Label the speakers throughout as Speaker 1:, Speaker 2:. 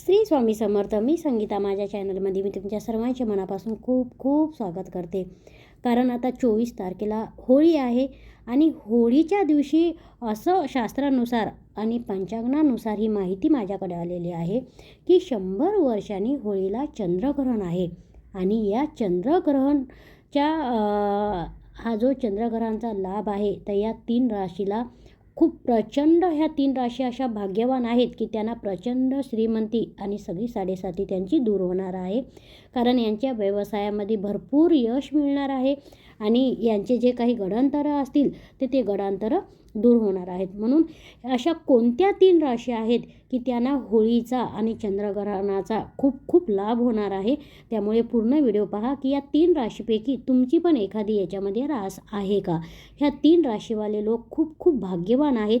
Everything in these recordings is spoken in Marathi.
Speaker 1: श्री स्वामी समर्थ मी संगीता माझ्या चॅनलमध्ये मी तुमच्या सर्वांच्या मनापासून खूप खूप स्वागत करते. कारण आता चोवीस तारखेला होळी आहे आणि होळीच्या दिवशी असं शास्त्रानुसार आणि पंचांगणानुसार ही माहिती माझ्याकडे आलेली आहे की शंभर वर्षांनी होळीला चंद्रग्रहण आहे. आणि या चंद्रग्रहणच्या हा जो चंद्रग्रहणाचा लाभ आहे तर या तीन राशीला खूप प्रचंड ह्या तीन राशी अशा भाग्यवान आहेत की त्यांना प्रचंड श्रीमंती आणि सगळी साडेसाती त्यांची दूर होणार आहे. कारण यांच्या व्यवसायामध्ये भरपूर यश मिळणार आहे आणि यांचे जे काही गडांतरं असतील ते ते गडांतरं दूर होणार आहेत. म्हणून अशा कोणत्या तीन राशी आहेत की त्यांना होळीचा आणि चंद्रग्रहणाचा खूप खूप लाभ होणार आहे? त्यामुळे पूर्ण व्हिडिओ पहा की या तीन राशीपैकी तुमची पण एखादी याच्यामध्ये रास आहे का? ह्या तीन राशीवाले लोक खूप खूप भाग्यवान आहेत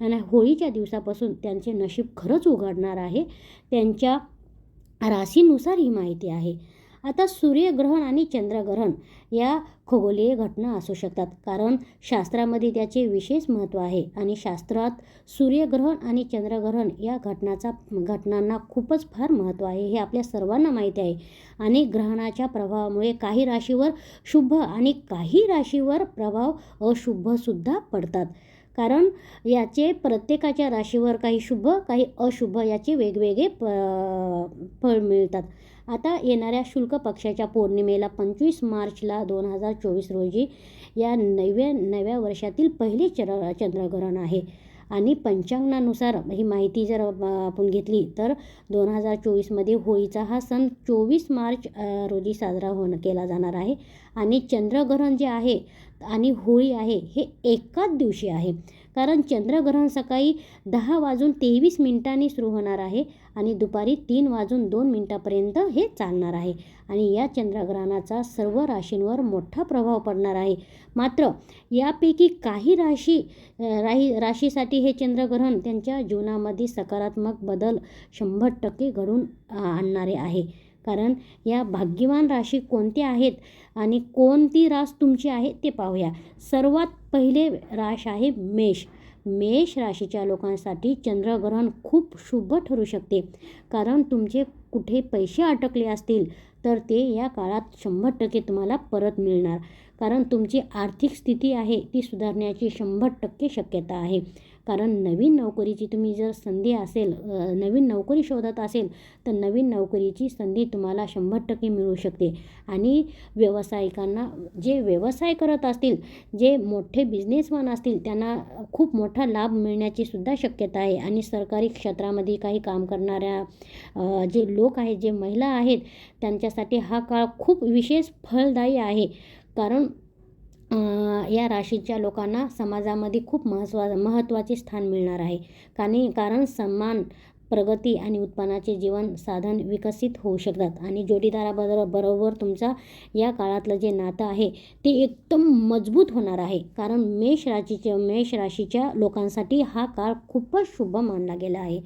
Speaker 1: आणि होळीच्या दिवसापासून त्यांचे नशीब खरंच उघडणार आहे. त्यांच्या राशीनुसार ही माहिती आहे. आता सूर्यग्रहण आणि चंद्रग्रहण या खगोलीय घटना असू शकतात. कारण शास्त्रामध्ये त्याचे विशेष महत्त्व आहे आणि शास्त्रात सूर्यग्रहण आणि चंद्रग्रहण या घटनाचा घटनांना खूपच फार महत्त्व आहे हे आपल्या सर्वांना माहिती आहे. आणि ग्रहणाच्या प्रभावामुळे काही राशीवर शुभ आणि काही राशीवर प्रभाव अशुभसुद्धा पडतात. कारण याचे प्रत्येकाच्या राशीवर काही शुभ काही अशुभ याचे वेगवेगळे प फळ मिळतात. आता येणाऱ्या शुल्क पक्षाच्या पौर्णिमेला पंचवीस मार्चला दोन हजार चोवीस रोजी या नव्या नव्या वर्षातील पहिले चर चंद्रग्रहण आहे. आणि पंचांगानुसार ही माहिती जर आपण घेतली तर दोन हजार चोवीसमध्ये होळीचा हा सण चोवीस मार्च रोजी साजरा होणं केला जाणार आहे. आणि चंद्रग्रहण जे आहे आणि होळी आहे हे एकाच दिवशी आहे. कारण चंद्रग्रहण सकाळी दहा वाजून तेवीस मिनिटांनी सुरू होणार आहे आणि दुपारी तीन वाजून दोन मिनटापर्यंत हे चालणार आहे. आणि या चंद्रग्रहणाचा सर्व राशींवर मोठा प्रभाव पडणार आहे. मात्र यापैकी काही राशी राही राशीसाठी हे चंद्रग्रहण त्यांच्या जीवनामध्ये सकारात्मक बदल शंभर टक्के घडून आणणारे आहे. कारण या भाग्यवान राशी कोणत्या आहेत आणि कोणती रास तुमची आहे ते पाहूया. सर्वात पहिले राश आहे मेष. मेष राशीच्या लोकांसाठी चंद्रग्रहण खूप शुभ ठरू शकते. कारण तुमचे कुठे पैसे अटकले असतील तर ते या काळात शंभर टक्के तुम्हाला परत मिळणार. कारण तुमची आर्थिक स्थिती आहे ती सुधारण्याची शंभर टक्के शक्यता आहे. कारण नवीन नोकरीची तुम्ही जर संधी असेल नवीन नोकरी शोधत असेल तर नवीन नोकरीची संधी तुम्हाला शंभर टक्के मिळू शकते. आणि व्यावसायिकांना जे व्यवसाय करत असतील जे मोठे बिझनेसमॅन असतील त्यांना खूप मोठा लाभ मिळण्याची सुद्धा शक्यता आहे. आणि सरकारी क्षेत्रामध्ये काही काम करणाऱ्या जे लोक आहेत जे महिला आहेत त्यांच्यासाठी हा काळ खूप विशेष फलदायी आहे. कारण या राशीच्या लोकांना समाजामध्ये खूप महत्वा महत्त्वाचे स्थान मिळणार आहे. कारण कारण सन्मान प्रगती आणि उत्पन्नाचे जीवन साधन विकसित होऊ शकतात. आणि जोडीदाराबरोबर बरोबर तुमचा या काळातलं जे नातं आहे ते एकदम मजबूत होणार आहे. कारण मेष राशीच्या मेष राशीच्या लोकांसाठी हा काळ खूपच शुभ मानला गेला आहे.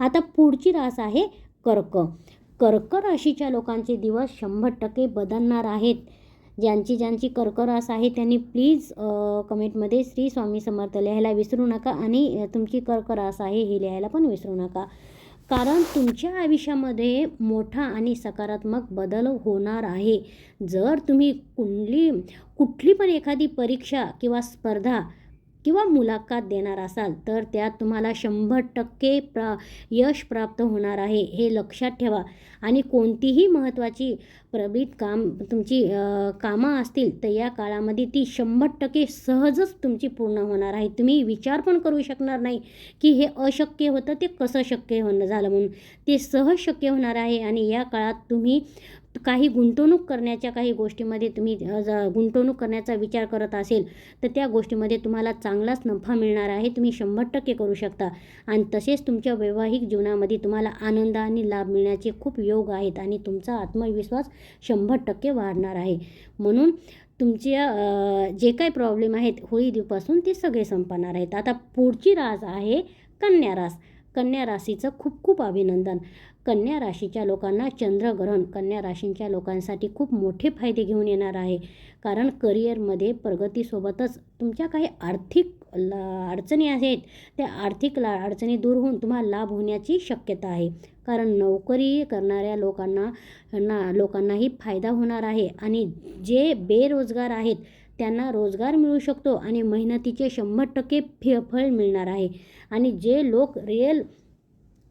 Speaker 1: आता पुढची रास आहे कर्क. कर्क राशीच्या लोकांचे दिवस शंभर टक्के बदलणार आहेत. ज्यांची ज्यांची कर्करास आहे त्यांनी प्लीज कमेंटमध्ये श्री स्वामी समर्थ लिहायला विसरू नका आणि तुमची कर्करास आहे हे लिहायला पण विसरू नका. कारण तुमच्या आयुष्यामध्ये मोठा आणि सकारात्मक बदल होणार आहे. जर तुम्ही कुठली कुठली पण एखादी परीक्षा किंवा स्पर्धा किंवा मुलाखत देणार असाल तर त्यात तुम्हाला शंभर टक्के प्रा यश प्राप्त होणार आहे हे लक्षात ठेवा. आणि कोणतीही महत्त्वाची प्रबीत काम तुमची कामं असतील तर या काळामध्ये ती शंभर टक्के सहजच तुमची पूर्ण होणार आहे. तुम्ही विचार पण करू शकणार नाही की हे अशक्य होतं ते कसं शक्य होणं झालं म्हणून. ते सहज शक्य होणार आहे आणि या काळात तुम्ही काही गुंतवणूक करण्याच्या काही गोष्टीमध्ये तुम्ही गुंतवणूक करण्याचा विचार करत असेल तर त्या गोष्टीमध्ये तुम्हाला चांगलाच नफा मिळणार आहे. तुम्ही शंभर टक्के करू शकता. आणि तसेच तुमच्या वैवाहिक जीवनामध्ये तुम्हाला आनंद आणि लाभ मिळण्याचे खूप योग आहेत आणि तुमचा आत्मविश्वास शंभर टक्के वाढणार आहे. म्हणून तुमच्या जे काही प्रॉब्लेम आहेत होळी दिवपासून ते सगळे संपणार आहेत. आता पुढची रास आहे कन्या रास. कन्या राशीचं खूप खूप अभिनंदन. कन्या राशीच्या लोकांना चंद्रग्रहण कन्या राशींच्या लोकांसाठी खूप मोठे फायदे घेऊन येणार आहे. कारण करिअरमध्ये प्रगतीसोबतच तुमच्या काही आर्थिक ला अडचणी आहेत त्या आर्थिक ला अडचणी दूर होऊन तुम्हाला लाभ होण्याची शक्यता आहे. कारण नोकरी करणाऱ्या लोकांना ना लोकांनाही फायदा होणार आहे. आणि जे बेरोजगार आहेत त्यांना रोजगार मिळू शकतो आणि मेहनतीचे शंभर टक्के फि फळ मिळणार आहे. आणि जे लोक रिअल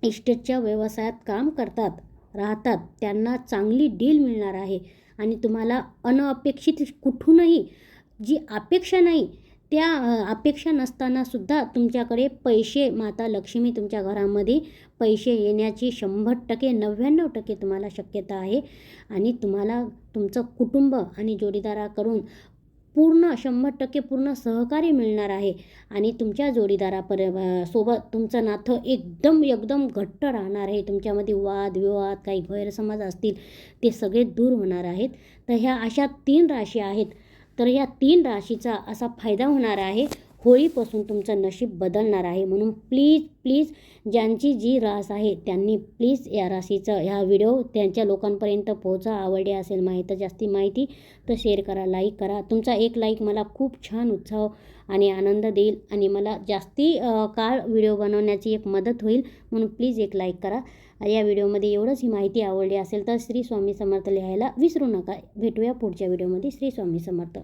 Speaker 1: इस्टेटच्या व्यवसायात काम करतात राहतात त्यांना चांगली डील मिळणार आहे. आणि तुम्हाला अनअपेक्षित कुठूनही जी अपेक्षा नाही त्या अपेक्षा नसतानासुद्धा तुमच्याकडे पैसे माता लक्ष्मी तुमच्या घरामध्ये पैसे येण्याची शंभर टक्के नव्याण्णव टक्के तुम्हाला शक्यता आहे. आणि तुम्हाला तुमचं कुटुंब आणि जोडीदाराकडून पूर्ण शंभर टक्के पूर्ण सहकार्य मिळणार आहे. आणि तुमच्या जोडीदारापर सोबत तुमचं नातं एकदम एकदम घट्ट राहणार आहे. तुमच्यामध्ये वाद विवाद काही गैरसमज असतील ते सगळे दूर होणार आहेत. तर ह्या अशा तीन राशी आहेत. तर या तीन राशीचा असा फायदा होणार आहे. होळीपासून तुमचं नशीब बदलणार आहे. म्हणून प्लीज प्लीज ज्यांची जी रास आहे त्यांनी प्लीज या राशीचं ह्या व्हिडिओ त्यांच्या लोकांपर्यंत पोहोचा. आवडले असेल माहिती जास्ती माहिती तर शेअर करा लाईक करा. तुमचा एक लाईक मला खूप छान उत्साह आणि आनंद देईल आणि मला जास्ती काळ व्हिडिओ बनवण्याची एक मदत होईल. म्हणून प्लीज एक लाईक करा. या व्हिडिओमध्ये एवढंच ही माहिती आवडली असेल तर श्री स्वामी समर्थ लिहायला विसरू नका. भेटूया पुढच्या व्हिडिओमध्ये श्री स्वामी समर्थ.